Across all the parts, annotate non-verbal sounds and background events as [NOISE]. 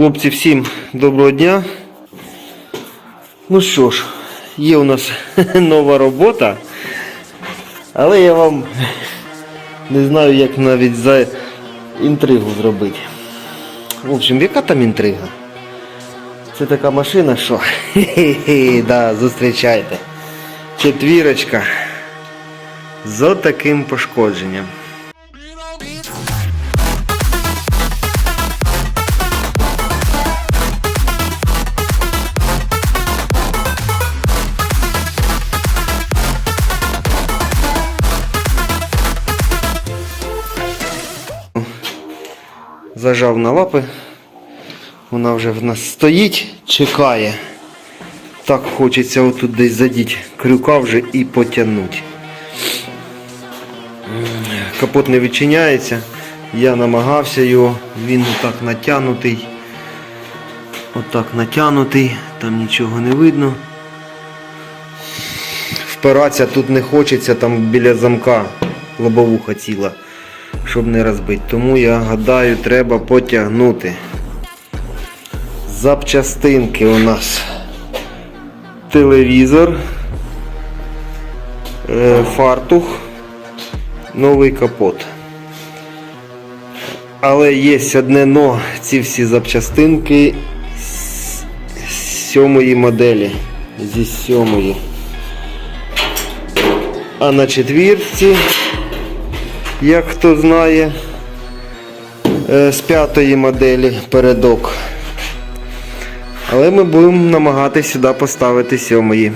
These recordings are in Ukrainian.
Хлопці, всім доброго дня. Ну що ж, є у нас [LAUGHS] нова робота, але я вам не знаю, як навіть за інтригу зробити. В общем, яка там інтрига? Це така машина, що хе-хе-хе, [LAUGHS] да, зустрічайте. Четвірочка з таким пошкодженням. Зажав на лапи. Вона вже в нас стоїть, чекає. Так хочеться отут десь задіть крюка вже і потягнути. Капот не відчиняється. Я намагався його, він отак натягнутий. Отак натягнутий, там нічого не видно. Впиратися тут не хочеться, там біля замка лобовуха ціла, щоб не розбити. Тому я гадаю, треба потягнути. Запчастинки у нас телевізор, е, фартух, новий капот. Але є одне но, ці всі запчастинки з сьомої моделі. Зі сьомої. А на четвірці, як хто знає, е, з п'ятої моделі передок. Але ми будемо намагатися сюди поставити сьомої.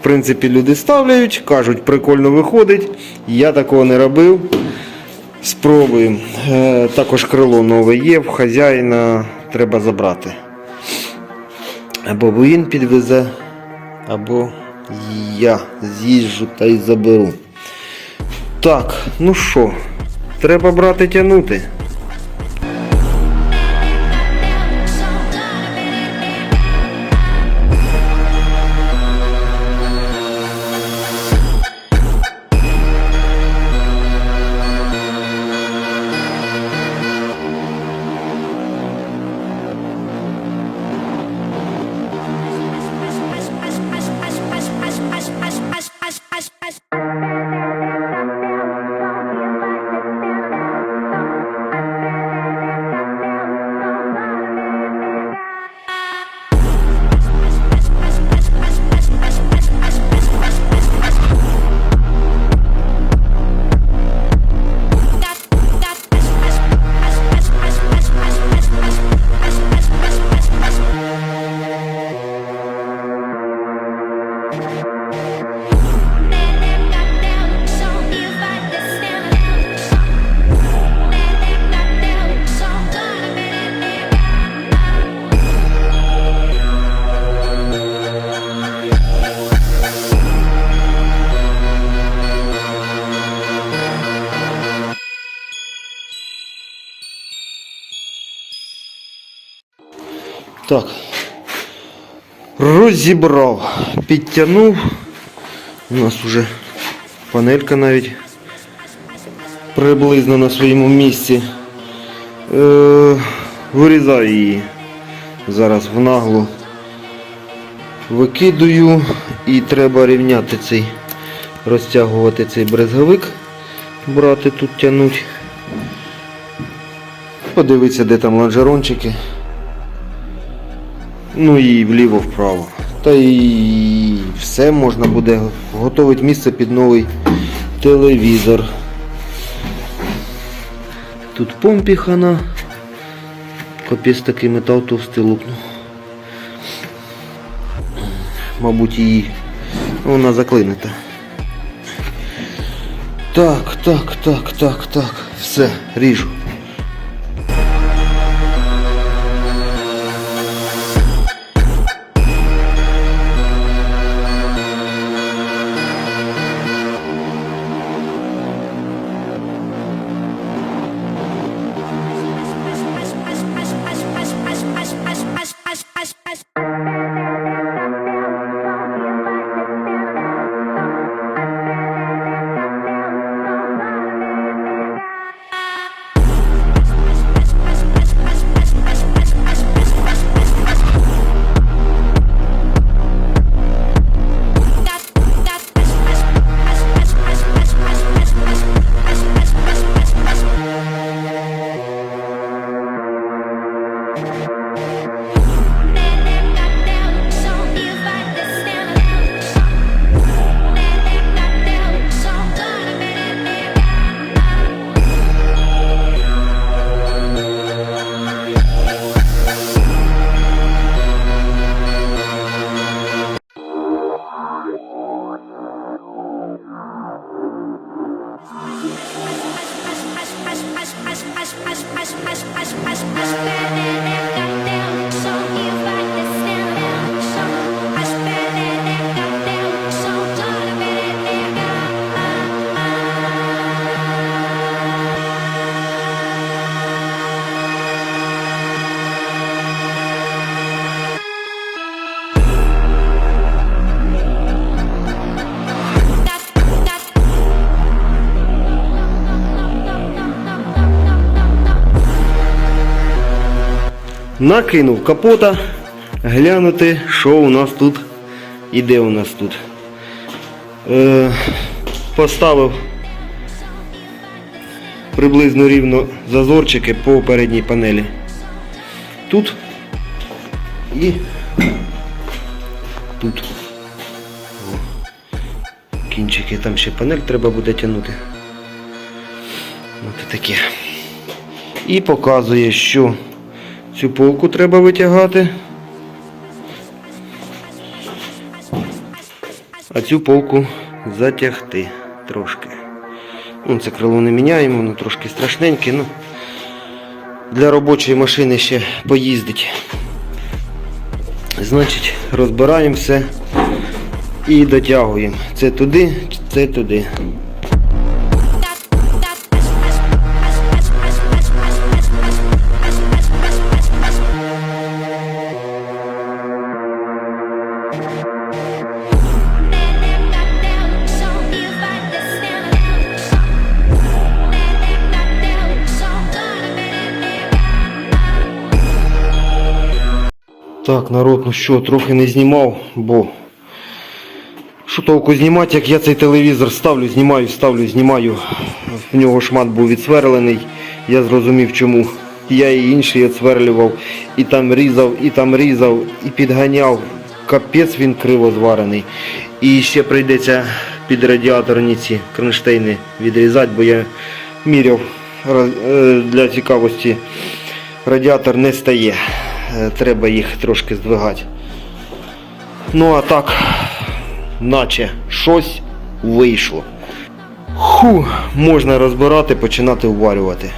В принципі, люди ставляють, кажуть, прикольно виходить. Я такого не робив. Спробуємо. Е, також крило нове є, в хазяїна треба забрати. Або він підвезе, або я з'їжджу та й заберу. Так, ну що, треба брати тягнути. Так. Розібрав, підтягнув. У нас вже панелька навіть приблизно на своєму місці. Е, вирізаю її. Зараз в наглу викидую і треба рівняти цей, розтягувати цей брезговик, брати тут тягнуть. Подивитися, де там лонжерончики. Ну і вліво-вправо. Та і все можна буде готувати місце під новий телевізор. Тут помпіхана. Капець такий метал товстий лопнув. Мабуть її вона заклинета. Так, так, так, так, так. Все, ріжу. Накинув капота, глянути, що у нас тут і де у нас тут. Е, поставив приблизно рівно зазорчики по передній панелі. Тут і тут. О. Кінчики, там ще панель треба буде тягнути. От таке. І показує, що Цю полку треба витягати. А цю полку затягти трошки. Ну, це крило не міняємо, воно трошки страшненьке, ну для робочої машини ще поїздить. Значить, розбираємо все і дотягуємо. Це туди, це туди. Народ, ну що, трохи не знімав, бо що толку знімати, як я цей телевізор ставлю, знімаю, ставлю, знімаю. В нього шмат був відсверлений. Я зрозумів чому. Я і інший відсверлював, і там різав, і там різав, і підганяв. Капець він криво зварений. І ще прийдеться під радіаторні ці кронштейни відрізати, бо я міряв е, для цікавості. Радіатор не стає. Е, Треба їх трошки здвигати. Ну а так, наче щось вийшло. Ху, можна розбирати, починати вварювати.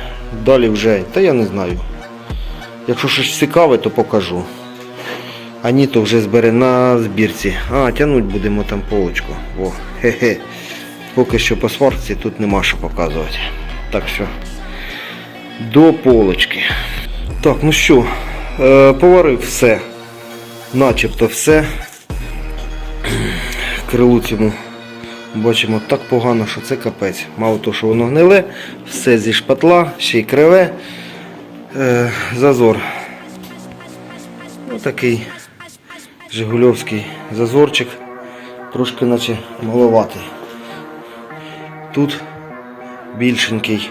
Далі вже, та я не знаю. Якщо щось цікаве, то покажу. А ні, то вже збере на збірці. А, тягнуть будемо там полочку. О, хе-хе. Поки що по сварці тут нема що показувати. Так що до полочки. Так, ну що, поварив все. Начебто все. [CLEARS THROAT] Крилу цьому бачимо так погано, що це капець. Мало того, що воно гниле, все зі шпатла, ще й криве. Е, зазор. Отакий Жигульовський зазорчик. Трошки наче маловатий. Тут більшенький.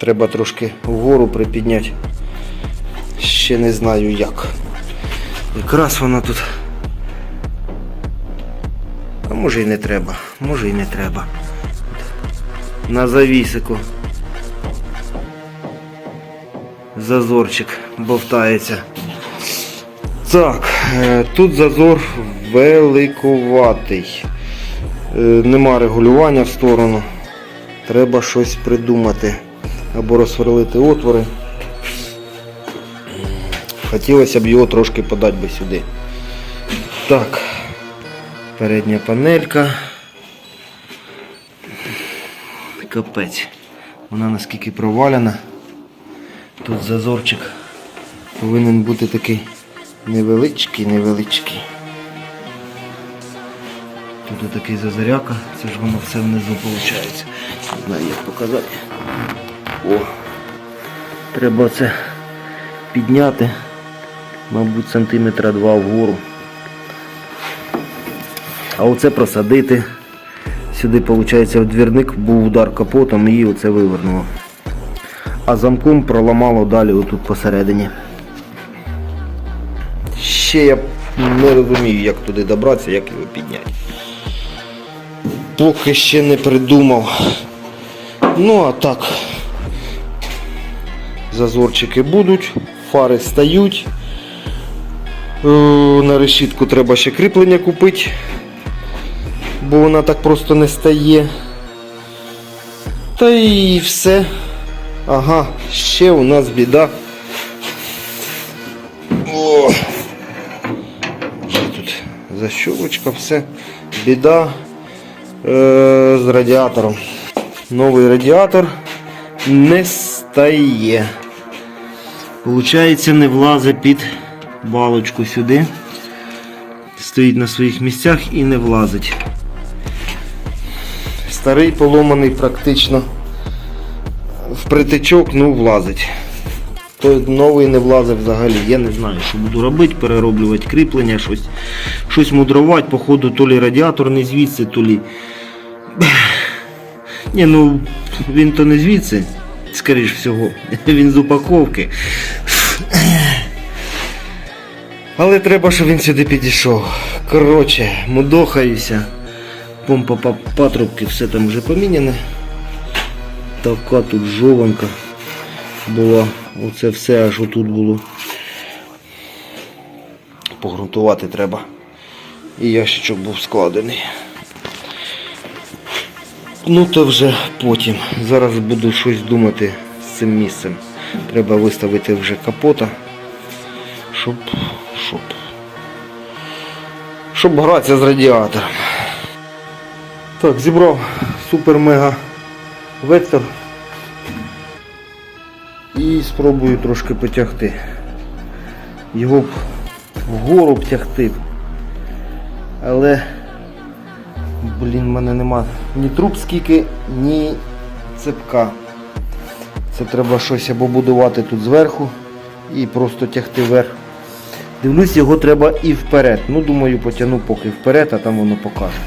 Треба трошки вгору припідняти. Ще не знаю як. Якраз вона тут. А може і не треба, може і не треба. На завісику. Зазорчик бовтається. Так, е, тут зазор великуватий. Е, Нема регулювання в сторону. Треба щось придумати. Або розсверлити отвори. Хотілося б його трошки подати би сюди. Так, передня панелька. Капець. Вона наскільки провалена. Тут зазорчик повинен бути такий невеличкий, невеличкий. Тут такий зазоряка, це ж воно все внизу виходить. Не знаю як показати. О! Треба це підняти, мабуть, сантиметра два вгору. А оце просадити. Сюди, виходить, в двірник був удар капотом і оце вивернуло. А замком проламало далі отут посередині. Ще я не розумію, як туди добратися, як його підняти. Поки ще не придумав. Ну а так. Зазорчики будуть, фари стають. Е, На решітку треба ще кріплення купити. бо вона так просто не стає. Та і все. Ага, ще у нас біда. О! Тут? Защолочка, все. Біда е, з радіатором. Новий радіатор не стає. Получається, не влазить під балочку сюди. Стоїть на своїх місцях і не влазить. Старий поломаний практично в притичок, ну влазить. Той новий не влазить взагалі. Я не знаю, що буду робити, перероблювати кріплення, щось, щось мудрувати, походу, то лі радіатор не звідси, то лі. Ні, ну він то не звідси, скоріш всього. [LAUGHS] Він з упаковки. Але треба, щоб він сюди підійшов. Коротше, мудохаюся. Помпа патрубки, все там вже поміняне. Така тут жованка була. Оце все аж отут було. Погрунтувати треба. І ящичок був складений. Ну то вже потім. Зараз буду щось думати з цим місцем. Треба виставити вже капота, щоб. Щоб. Гратися з радіатором. Так, зібрав супер-мега вектор. І спробую трошки потягти. Його б вгору б тягти. Але Блін, в мене нема ні труб скільки, ні цепка. Це треба щось або будувати тут зверху і просто тягти вверх. Дивлюсь, його треба і вперед. Ну, думаю, потягну поки вперед, а там воно покаже.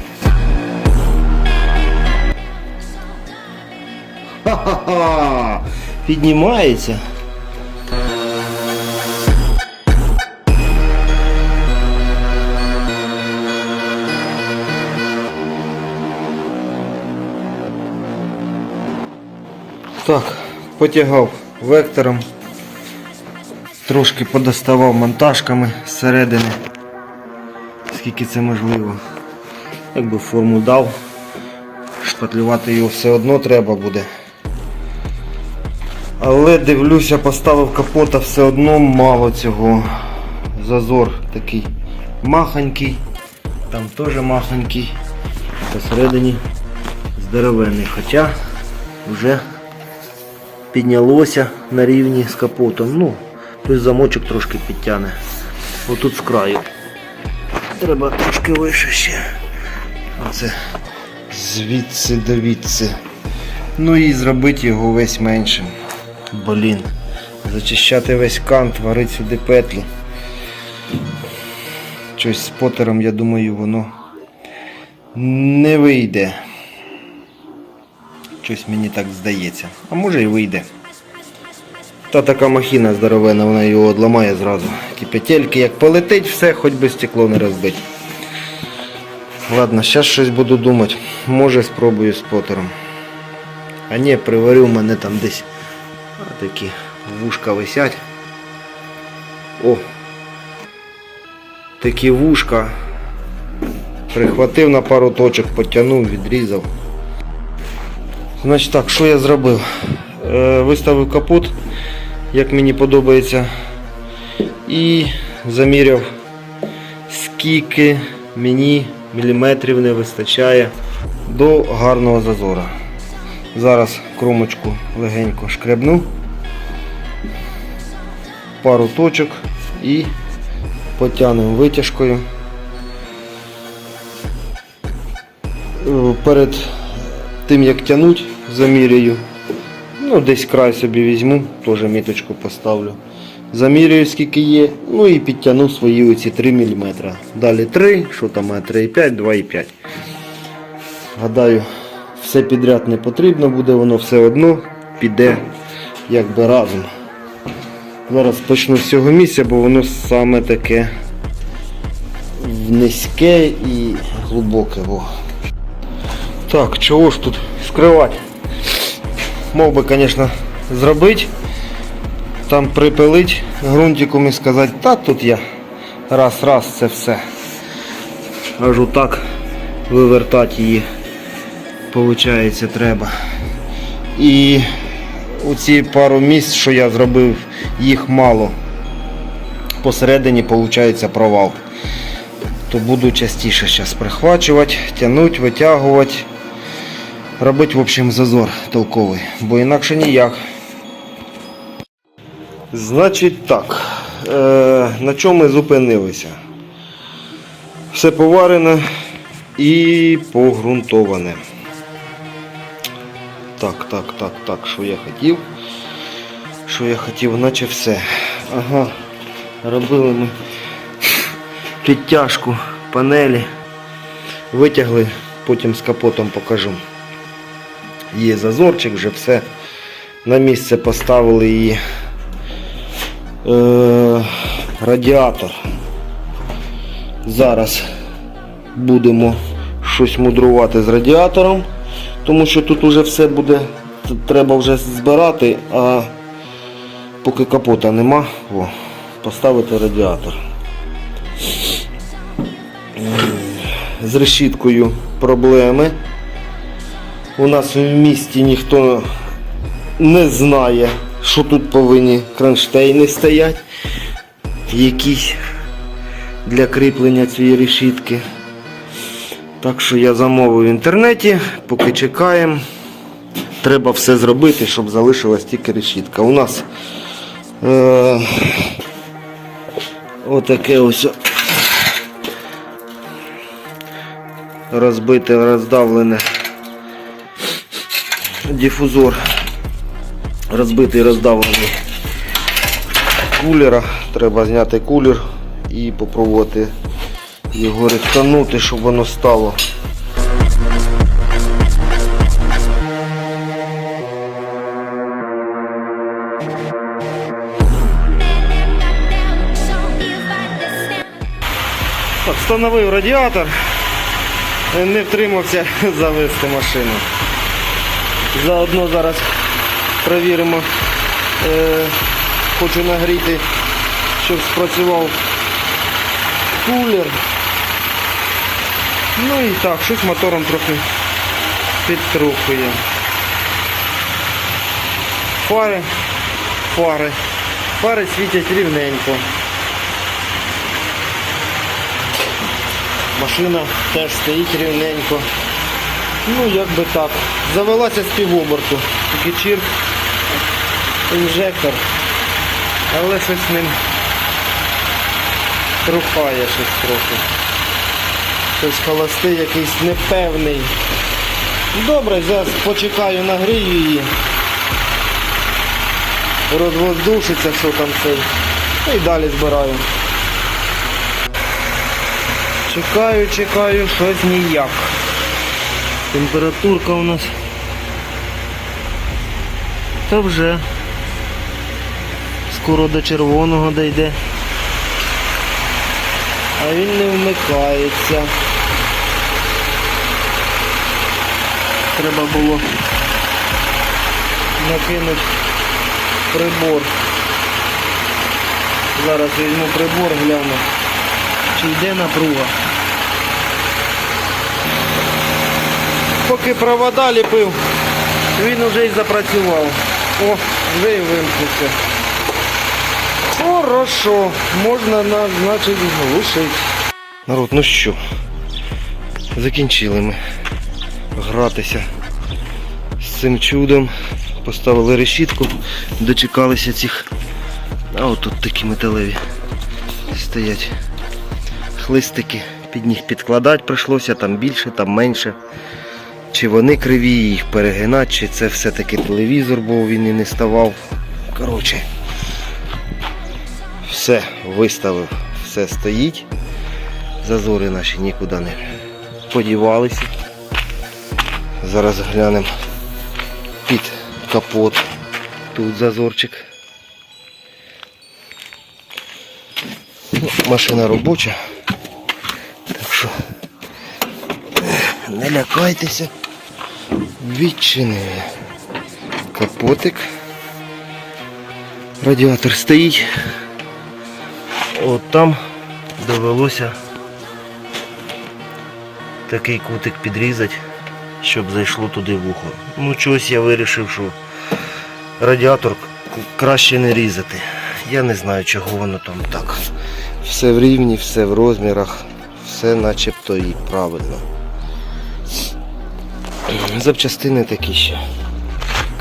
Ха-ха-ха! Піднімається. Так, потягав вектором, трошки подоставав монтажками зсередини, скільки це можливо. Якби форму дав, шпатлювати його все одно треба буде. Але дивлюся, поставив капота все одно мало цього. Зазор такий махонький, там теж махонький, посередині здоровенний. Хоча вже піднялося на рівні з капотом. Ну, плюс замочок трошки підтягне. Отут з краю. Треба трошки вище ще. Оце звідси до відси. Ну і зробити його весь меншим. Блін. Зачищати весь кант, варити сюди петлі. Щось з потером, я думаю, воно не вийде. Щось мені так здається. А може і вийде. Та така махіна здоровена, вона його одламає зразу. Ті петельки, як полетить, все, хоч би стекло не розбить. Ладно, зараз щось буду думати. Може спробую з потером. А ні, приварю в мене там десь а, такі вушка висять. О! Такі вушка. Прихватив на пару точок, потягнув, відрізав. Значить так, що я зробив? Е, виставив капот, як мені подобається, і заміряв, скільки мені міліметрів не вистачає до гарного зазора. Зараз кромочку легенько шкребну, пару точок і потягнемо витяжкою. Е, Перед тим як тянуть, заміряю. Ну, десь край собі візьму, теж міточку поставлю. Заміряю скільки є, ну і підтягну свої оці 3 мм. Далі 3, що там 3,5, 2,5. Гадаю, все підряд не потрібно буде, воно все одно піде якби разом. Зараз почну з цього місця, бо воно саме таке низьке і глибоке. Во. Так, чого ж тут скривати? Мог би, звісно, зробити, там припилить ґрунтиком і сказати, та тут я раз-раз це все. Аж так вивертати її, виходить, треба. І оці пару місць, що я зробив, їх мало. Посередині виходить провал. То буду частіше зараз прихвачувати, тягнути, витягувати. Робити, в общем, зазор толковий, бо інакше ніяк. Значить так, е, на чому ми зупинилися? Все поварене і погрунтоване. Так, так, так, так, що я хотів? Що я хотів, наче все. Ага, робили ми підтяжку панелі, витягли, потім з капотом покажу. Є зазорчик, вже все на місце поставили її. Е, радіатор. Зараз будемо щось мудрувати з радіатором, тому що тут вже все буде, треба вже збирати, а поки капота нема, о, поставити радіатор. З решіткою проблеми. У нас в місті ніхто не знає, що тут повинні кронштейни стоять, якісь для кріплення цієї решітки. Так що я замовив в інтернеті, поки чекаємо. Треба все зробити, щоб залишилась тільки решітка. У нас е, отаке ось розбите, роздавлене дифузор розбитий роздавлений кулера. Треба зняти кулер і попробувати його рихтанути, щоб воно стало. Встановив радіатор, не втримався [LAUGHS] завести машину. Заодно зараз перевіримо, е, хочу нагріти, щоб спрацював кулер. Ну і так, щось мотором трохи підтрухує. Фари, фари, фари світять рівненько. Машина теж стоїть рівненько. Ну, як би так. Завелася з півоборту. Тільки чірк, інжектор. Але щось ним трухає щось трохи. Щось холостий якийсь непевний. Добре, зараз почекаю, нагрію її. Розвоздушиться, що там цей. І далі збираю. Чекаю, чекаю, щось ніяк. Температурка у нас. Та вже. Скоро до червоного дійде. А він не вмикається. Треба було накинути прибор. Зараз візьму прибор, гляну, чи йде напруга. Поки провода ліпив, він вже і запрацював. О, вже і вимкнувся. Хорошо, можна на, значить глушити. Народ, ну що, закінчили ми гратися з цим чудом. Поставили решітку, дочекалися цих. А от тут такі металеві стоять хлистики. Під них підкладати прийшлося, там більше, там менше. Чи вони криві, їх перегинати, чи це все-таки телевізор, бо він і не ставав. Коротше, все виставив, все стоїть. Зазори наші нікуди не подівалися. Зараз глянемо під капот. Тут зазорчик. Ну, Машина робоча. Так що не лякайтеся. Відчинили. Капотик. Радіатор стоїть. От там довелося такий кутик підрізати, щоб зайшло туди вухо. Ну, чогось я вирішив, що радіатор краще не різати. Я не знаю, чого воно там так. Все в рівні, все в розмірах, все начебто і правильно. Запчастини такі ще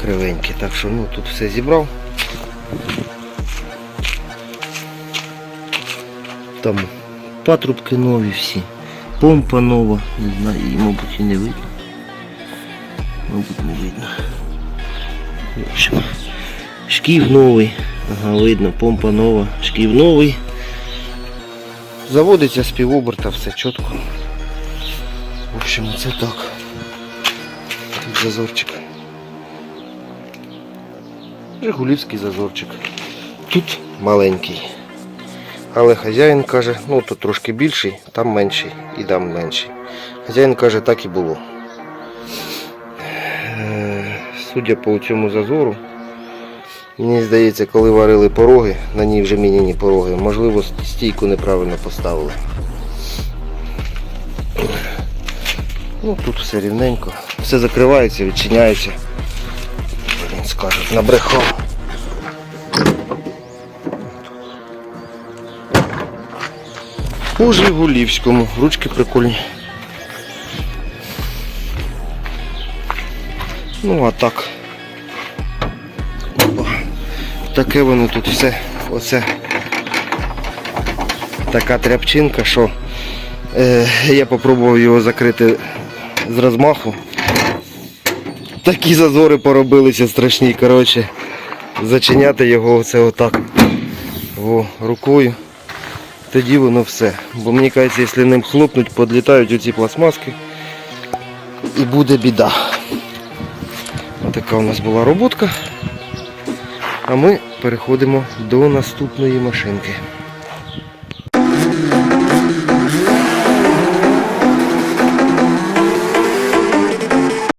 кривенькі, так що ну тут все зібрав. Там патрубки нові всі, помпа нова, не знаю, її, мабуть, і не видно. Мабуть, не видно. В общем, шків новий, ага, видно, помпа нова, шків новий. Заводиться з півоберта, все чітко. В общем, це так. Зазорчик. Жигулівський зазорчик. Тут маленький. Але хазяїн каже, ну тут трошки більший, там менший і там менший. Хазяїн каже, так і було. Е, Судя по цьому зазору, мені здається, коли варили пороги, на ній вже міняні пороги, можливо, стійку неправильно поставили. Ну тут все рівненько. Все закривається, відчиняється. Блін, скажуть, набрехав. У Жигулівському. Ручки прикольні. Ну а так. Опа. Таке воно тут все. Оце така тряпчинка, що е, я попробував його закрити з розмаху. Такі зазори поробилися страшні. Коротше, зачиняти його оце отак. О, рукою. Тоді воно все. Бо мені кажеться, якщо ним хлопнуть, подлітають оці пластмаски і буде біда. Така у нас була роботка. А ми переходимо до наступної машинки.